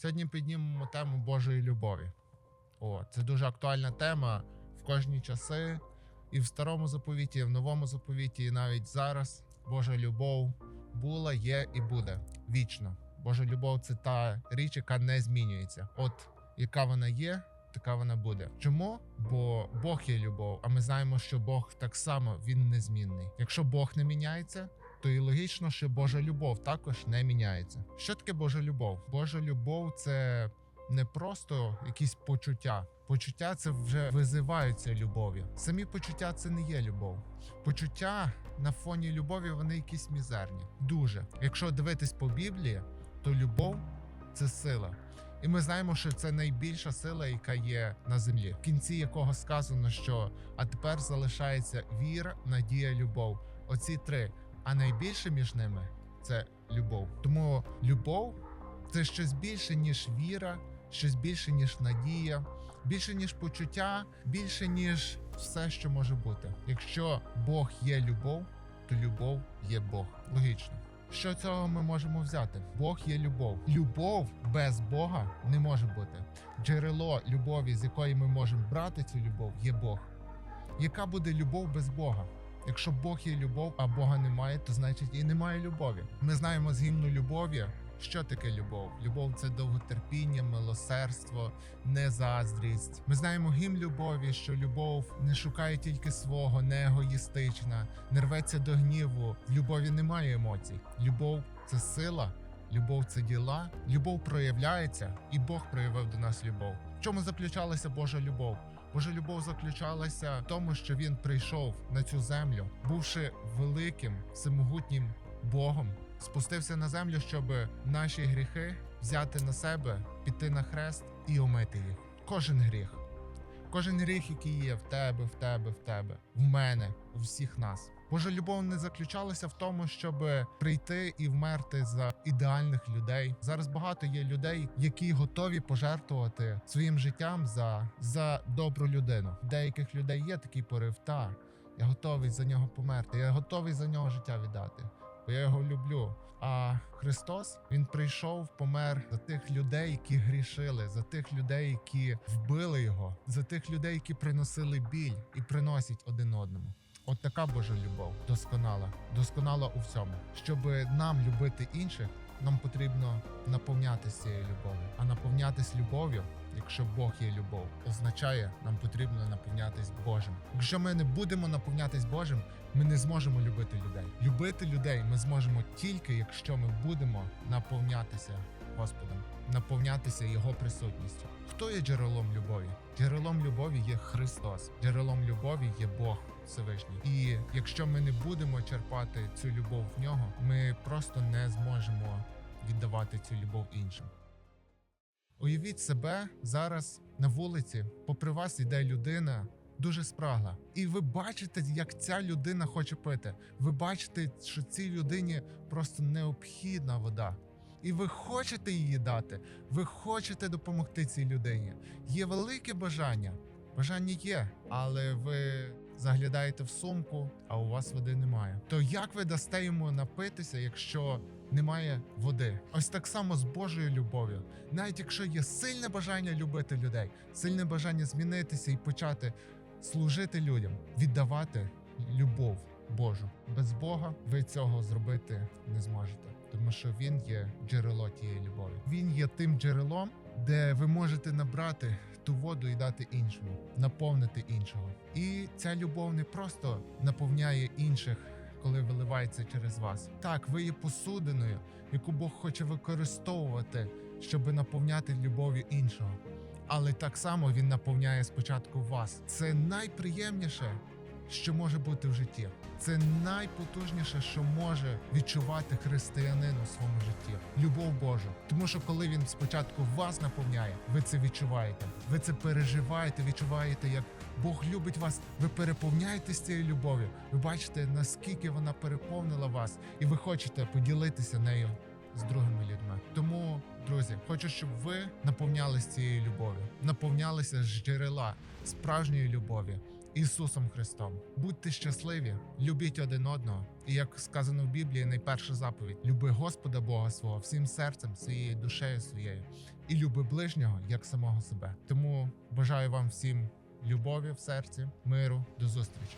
Сьогодні піднімемо тему Божої любові. О, це дуже актуальна тема в кожні часи, і в старому заповіті, і в новому заповіті, і навіть зараз Божа любов була, є і буде вічно. Божа любов це та річ, яка не змінюється. От яка вона є, така вона буде. Чому? Бо Бог є любов, а ми знаємо, що Бог так само він незмінний. Якщо Бог не міняється, то і логічно, що Божа любов також не міняється. Що таке Божа любов? Божа любов це не просто якісь почуття. Почуття це вже визиваються любов'ю. Самі почуття це не є любов. Почуття на фоні любові вони якісь мізерні. Дуже. Якщо дивитись по Біблії, то любов це сила. І ми знаємо, що це найбільша сила, яка є на землі, в кінці якого сказано, що а тепер залишається віра, надія, любов. Оці три. А найбільше між ними це любов. Тому любов це щось більше, ніж віра, щось більше, ніж надія, більше, ніж почуття, більше, ніж все, що може бути. Якщо Бог є любов, то любов є Бог. Логічно. Що цього ми можемо взяти? Бог є любов. Любов без Бога не може бути. Джерело любові, з якої ми можемо брати цю любов, є Бог. Яка буде любов без Бога? Якщо Бог є любов, а Бога немає, то значить і немає любові. Ми знаємо з гімну любові, що таке любов. Любов це довготерпіння, милосердство, незаздрість. Ми знаємо гімн любові, що любов не шукає тільки свого, не егоїстична, не рветься до гніву. В любові немає емоцій. Любов це сила. Любов це діла, любов проявляється, і Бог проявив до нас любов. В чому заключалася Божа любов? Божа любов заключалася в тому, що він прийшов на цю землю, бувши великим, всемогутнім Богом, спустився на землю, щоб наші гріхи взяти на себе, піти на хрест і омити їх. Кожен гріх. Кожен гріх, який є в тебе, в тебе, в тебе, в мене, у всіх нас. Божа любов не заключалася в тому, щоб прийти і вмерти за ідеальних людей. Зараз багато є людей, які готові пожертвувати своїм життям за, за добру людину. Деяких людей є такий порив. Та я готовий за нього померти. Я готовий за нього життя віддати. Бо я його люблю. А Христос Він прийшов, помер за тих людей, які грішили, за тих людей, які вбили його, за тих людей, які приносили біль і приносять один одному. От така Божа любов досконала, досконала у всьому. Щоб нам любити інших, нам потрібно наповнятися цією любов'ю. А наповнятись любов'ю, якщо Бог є любов, означає, нам потрібно наповнятись Божим. Якщо ми не будемо наповнятись Божим, ми не зможемо любити людей. Любити людей ми зможемо тільки, якщо ми будемо наповнятися Господом, наповнятися Його присутністю. Хто є джерелом любові? Джерелом любові є Христос. Джерелом любові є Бог Всевишній. І якщо ми не будемо черпати цю любов в нього, ми просто не зможемо віддавати цю любов іншим. Уявіть себе зараз на вулиці, попри вас іде людина. Дуже спрагла, і ви бачите, як ця людина хоче пити. Ви бачите, що цій людині просто необхідна вода, і ви хочете її дати. Ви хочете допомогти цій людині. Є велике бажання. Бажання є, але ви заглядаєте в сумку, а у вас води немає. То як ви дасте йому напитися, якщо немає води? Ось так само з Божою любов'ю. Навіть якщо є сильне бажання любити людей, сильне бажання змінитися і почати служити людям, віддавати любов Божу. Без Бога ви цього зробити не зможете, тому що він є джерело тієї любові. Він є тим джерелом, де ви можете набрати ту воду і дати іншому, наповнити іншого. І ця любов не просто наповняє інших. Коли виливається через вас, так ви є посудиною, яку Бог хоче використовувати, щоб наповняти любов'ю іншого. Але так само він наповняє спочатку вас. Це найприємніше, що може бути в житті. Це найпотужніше, що може відчувати християнин у своєму житті. Любов Божу. Тому що коли він спочатку вас наповняє, ви це відчуваєте. Ви це переживаєте, відчуваєте, як Бог любить вас. Ви переповняєтесь цією любов'ю. Ви бачите, наскільки вона переповнила вас, і ви хочете поділитися нею з другими людьми. Тому, друзі, хочу, щоб ви наповнялись цією любов'ю, наповнялися з джерела справжньої любові, Ісусом Христом. Будьте щасливі, любіть один одного. І як сказано в Біблії, найперша заповідь: люби Господа Бога свого всім серцем, своєю душею своєю, і люби ближнього як самого себе. Тому бажаю вам всім любові в серці, миру, до зустрічі.